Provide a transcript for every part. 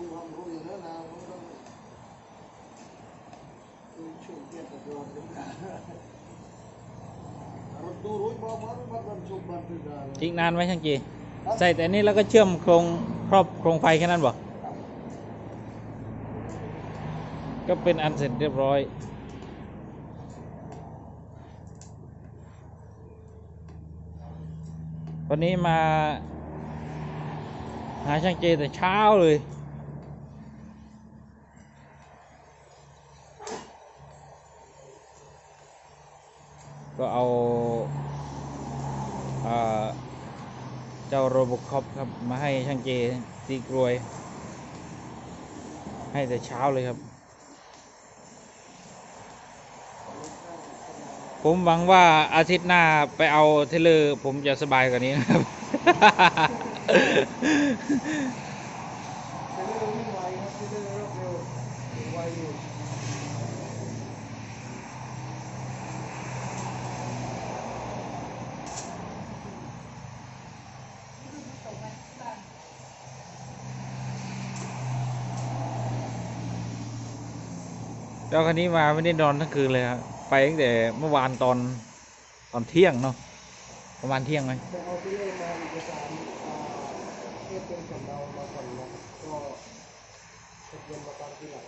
tu hầm không gì nữa nào không đâu tôi chuyển tiền của tôi đến cả rốt tu rối bao máu bắt đầu chụp bàn từ giờ อีกนานไหมช่างจีใส่แต่อันนี้แล้วก็เชื่อมโครงครอบโครงไฟแค่นั้นบ่ก็เป็นอันเสร็จเรียบร้อย วันนี้มา หาช่างเจแต่เช้าเลย ก็เอาอ่า เจ้าโรบคอปครับ มาให้ช่างเจตีกรวย ให้แต่เช้าเลยครับ ผมหวังว่าอาทิตย์หน้าไปเอาเทเลอร์ผมจะสบายกว่านี้นะครับ เร็วไวอยู่เจ้าคันนี้มาไม่ได้นอนทั้งคืนเลยครับไปตั้งแต่เมื่อวานตอนตอนเที่ยงเนาะประมาณเที่ยงไหมเอาที่นี่มาเอกสารเทียบเป็นสำเนามาก่อนนะก็ทะเบียนประกันที่หลัง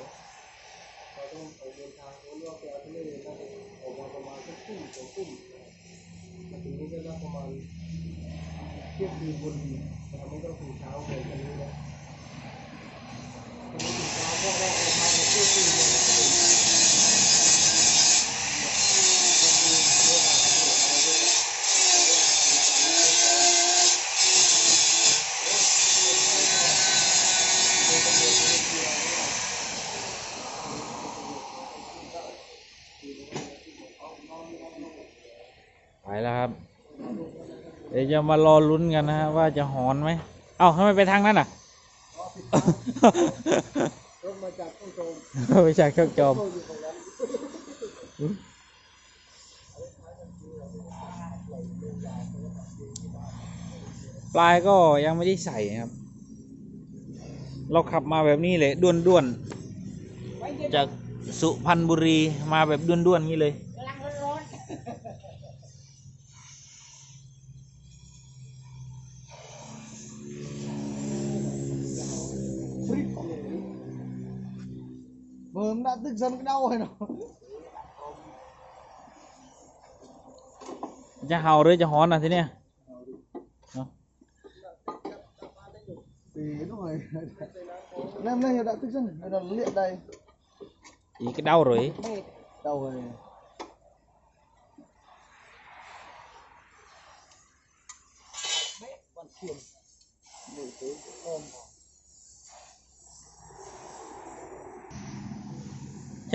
เราต้องไปเดินทางเพราะว่าแกเอาที่นี่น่าจะออกมาประมาณสักทุ่มสองทุ่มมาถึงนี่ก็น่าประมาณเที่ยงคืนบนแต่ไม่ต้องถึงเช้าเลยกันนี้นะถึงเช้าเพราะว่าออกมาเที่ยงคืนเลยนะครับผม ไป แล้วครับ เดี๋ยวจะมารอลุ้นกันนะฮะว่าจะหอนไหม เอ้าทำไมไปทางนั้นอะรถมาจากต้นโจมไปจากเครื่องจอมเข้าอยู่ตรงนั้นปลายก็ยังไม่ได้ใส่ครับ เราขับมาแบบนี้เลยด้วนด้วนๆจากสุพรรณบุรีมาแบบด้วนด้วนๆงี้เลย Mờm đã tức dân cái đau rồi nó จะเห่าหรือจะหอนอะทีเนี้ยเนาะ Thì đúng rồi Lên lên đã tức dân Đây là liện đây อีกก็เดาเลย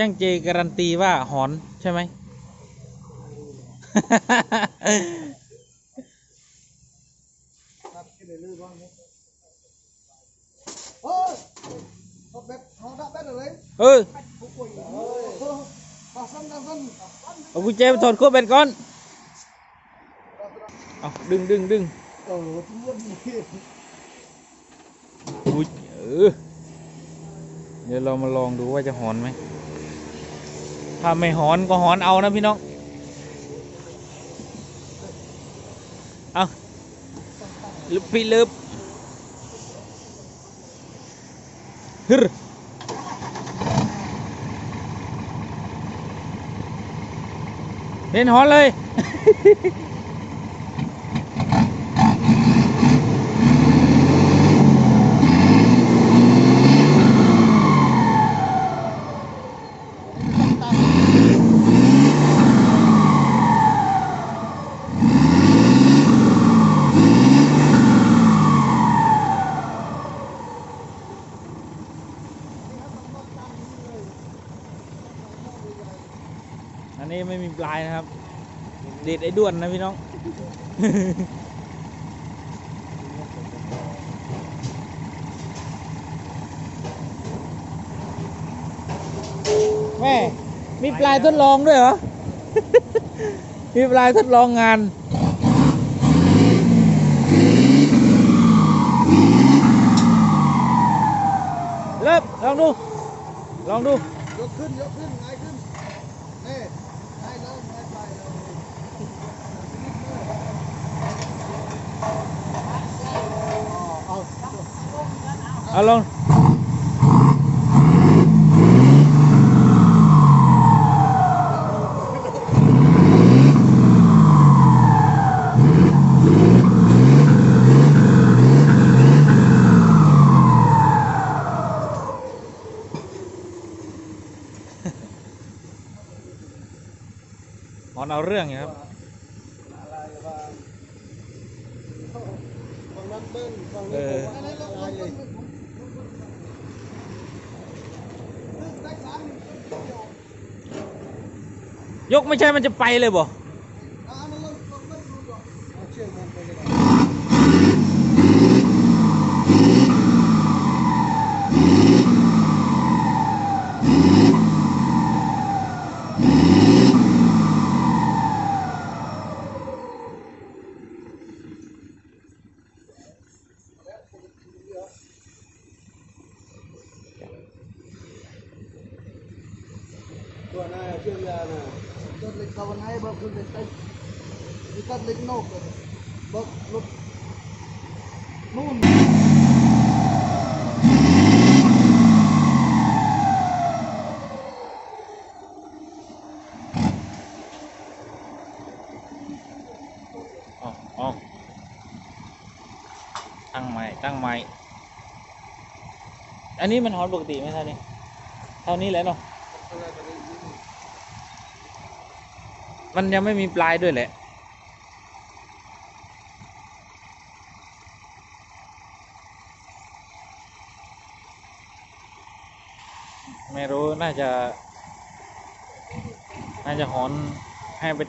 ช่างเจการันตีว่าหอนใช่ไหม Đặt cái để lưu vong nhé Ôi Nó bếp Nó đã bếp rồi đấy เออ Ôi Bà sân bà sân เอากุญแจไปถอดขั้วแบตก่อน เอาดึงดึงดึง Ờ chúng luôn gì อุ้ยเออ เดี๋ยวเรามาลองดูว่าจะหอนไหม ถ้าไม่หอนก็หอนเอานะพี่น้อง เอาลึบพี่ลึบฮึรเห็นหอนเลย นี้ไม่มีปลายนะครับ เด็ดไอ้ด้วนนะพี่น้อง แม่ มีปลายทดลองด้วยเหรอ มีปลายทดลองงานองดู ลองดู ยกขึ้น ยกขึ้นง่ายขึ้นเน่ง่ายเลยง่ายไปเลย เอาเอาลองหอนเอาเรื่องอยู่ครับ อะไรบ้างฝั่งนั้น เอออะไรเลยได้สายกไม่ใช่มันจะไปเลยบ่ อ่ามันลงลงเบิ้ลดูก่อนเอาเชือกมันไปเลย ตัวหน้าเชื่อมยาน่ะตัดเล็กตะวันให้บอกคือเล็กไอ้ที่ตัดเล็กนอกเลยบอกรถนู่นอ๋อตั้งใหม่ ตั้งใหม่ อันนี้มันฮอนปกติไหมเท่านี้เท่านี้แหละเนาะ มันยังไม่มีปลายด้วยแหละ ไม่รู้น่าจะ น่าจะหอนให้ไป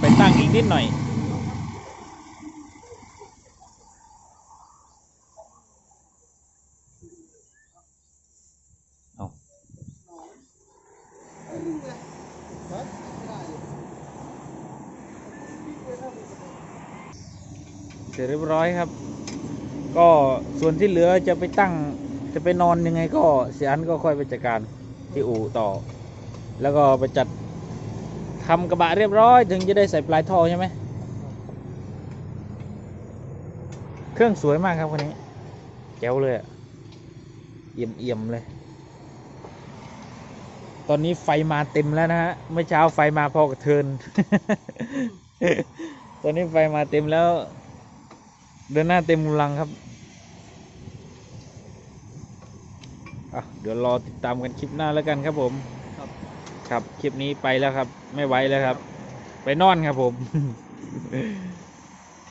ไปตั้งอีกนิดหน่อย เสร็จเรียบร้อยครับ ก็ส่วนที่เหลือจะไปตั้งจะไปนอนยังไงก็เสียอันก็ค่อยไปจัดการที่อู่ต่อ แล้วก็ไปจัดทำกระบะเรียบร้อย ถึงจะได้ใส่ปลายท่อใช่ไหมเครื่องสวยมากครับคันนี้แจ๋วเลยอะเอี่ยมเอี่ยมๆเลย ตอนนี้ไฟมาเต็มแล้วนะฮะเมื่อเช้าไฟมาพอกระเทิน ตอนนี้ไฟมาเต็มแล้ว เดินหน้าเต็มกำลังครับอะเดี๋ยวรอติดตามกันคลิปหน้าแล้วกันครับผมครับ ครับคลิปนี้ไปแล้วครับ ไม่ไหวแล้วครับ ไปนอนครับผม